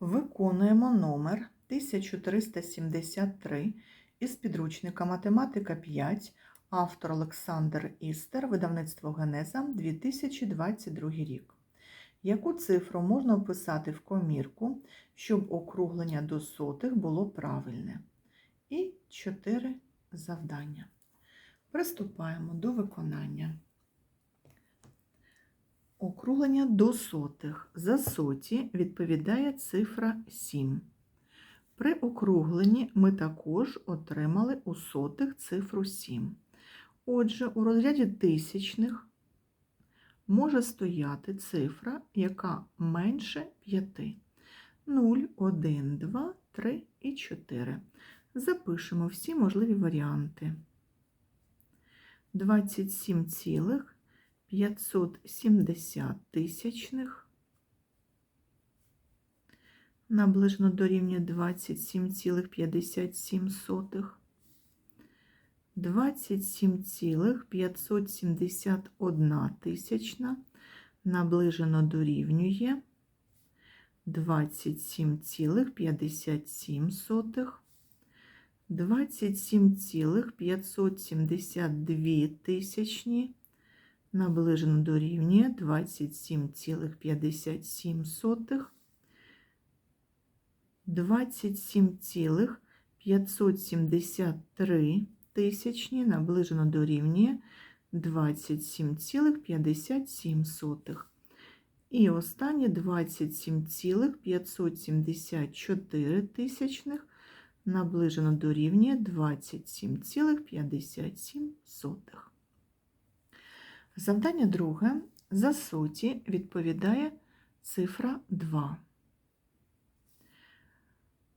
Виконуємо номер 1373 із підручника Математика 5, автор Олександр Істер, видавництво Генеза, 2022 рік. Яку цифру можна вписати в комірку, щоб округлення до сотих було правильне? І 4 завдання. Приступаємо до виконання. Округлення до сотих. За соті відповідає цифра 7. При округленні ми також отримали у сотих цифру 7. Отже, у розряді тисячних може стояти цифра, яка менше 5. 0, 1, 2, 3 і 4. Запишемо всі можливі варіанти. 27 цілих 570 тисячних наближено дорівнює 27,57. 27,571 тисячна наближено дорівнює 27,57. 27,572 тисячні наближено дорівнює 27,57, 27,573 тисячні наближено дорівнює 27,57. І останнє 27,574 тисячних наближено дорівнює 27,57. Завдання друге. За суті відповідає цифра 2.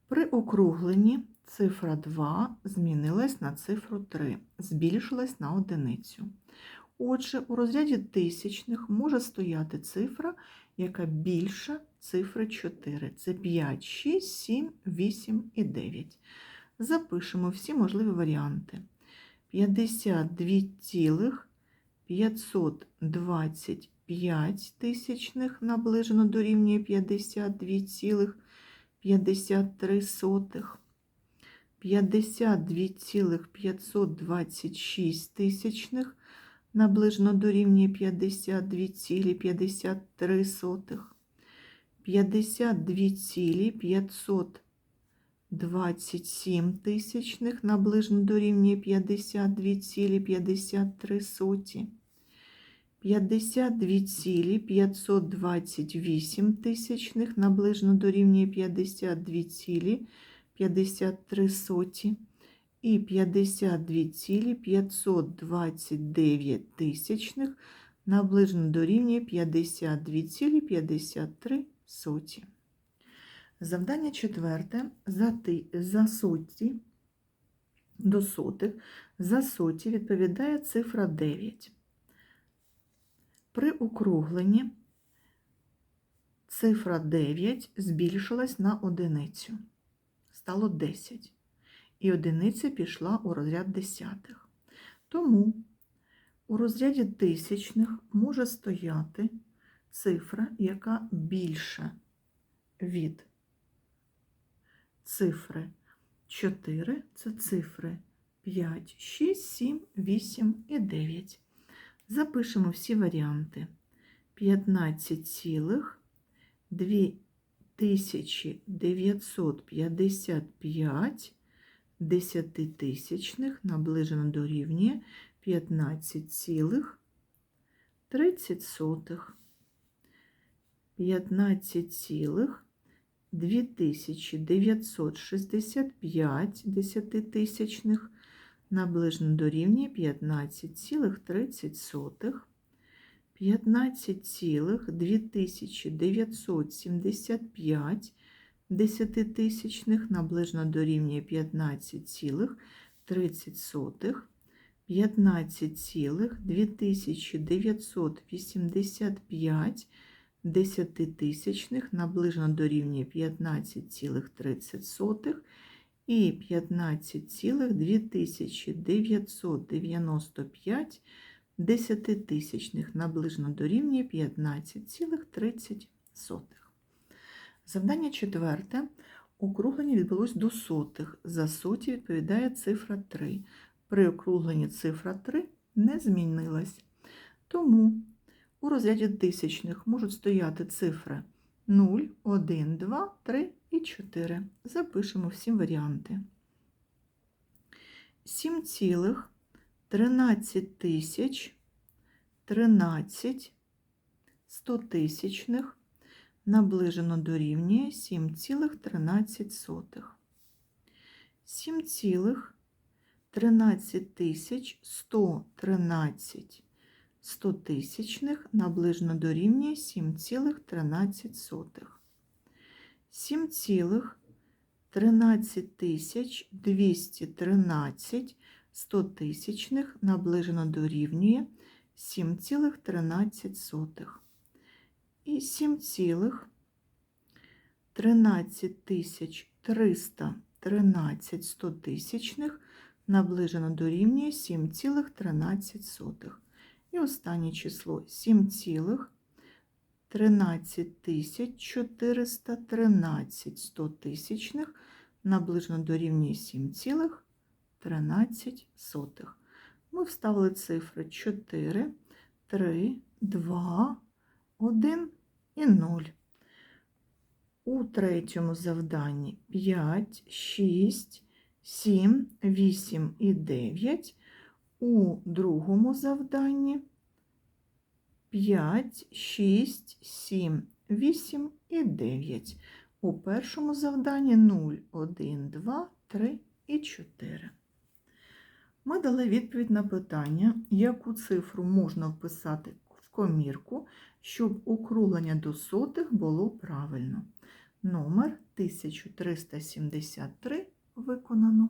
При округленні цифра 2 змінилась на цифру 3, збільшилась на одиницю. Отже, у розряді тисячних може стояти цифра, яка більша цифри 4. Це 5, 6, 7, 8 і 9. Запишемо всі можливі варіанти. 52 цілих 525 тисячних наближено дорівнює 52,53. 52,526 тисячних наближено дорівнює 52,53. 52,527 тисячних наближено дорівнює 52,53. 52,528 тисячних наближено дорівнює 52,53 і 52,529 тисячних наближено дорівнює 52,53 соті. Завдання четверте. За, ти, за соті до сотих за соті відповідає цифра 9. При округленні цифра 9 збільшилась на одиницю. Стало 10. І одиниця пішла у розряд десятих. Тому у розряді тисячних може стояти цифра, яка більша від цифри 4, це цифри 5, 6, 7, 8 і 9. Запишемо всі варіанти. 15,2955 десятитисячних наближено дорівнює 15,30. 15,2965 десятитисячних наближено дорівнює 15,30, 15,2975 десятитисячних наближено дорівнює 15,30, 15,2985 десятитисячних наближено дорівнює 15,30 і 15,2995 десятитисячних наближено дорівнює 15,30. Завдання четверте. Округлення відбулось до сотих. За соті відповідає цифра 3. При округленні цифра 3 не змінилась. Тому у розряді тисячних можуть стояти цифри 0, 1, 2, 3 і 4. Запишемо всі варіанти. 7 цілих 13 тисяч 13 стотисячних наближено дорівнює 7,13. 7,13 тисяч 113 стотисячних наближено дорівнює 7,13. 7,13 тисяч 213 стотисячних наближено дорівнює 7,13. І 7,13 тисяч 313 стотисячних наближено дорівнює 7,13. І останнє число 7,13 тисяч 413 стотисячних наближено дорівнює 7,13. Ми вставили цифри 4, 3, 2, 1 і 0. У третьому завданні 5, 6, 7, 8 і 9. У другому завданні 5, 6, 7, 8 і 9. У першому завданні 0, 1, 2, 3 і 4. Ми дали відповідь на питання, яку цифру можна вписати в комірку, щоб округлення до сотих було правильно. Номер 1373 виконано.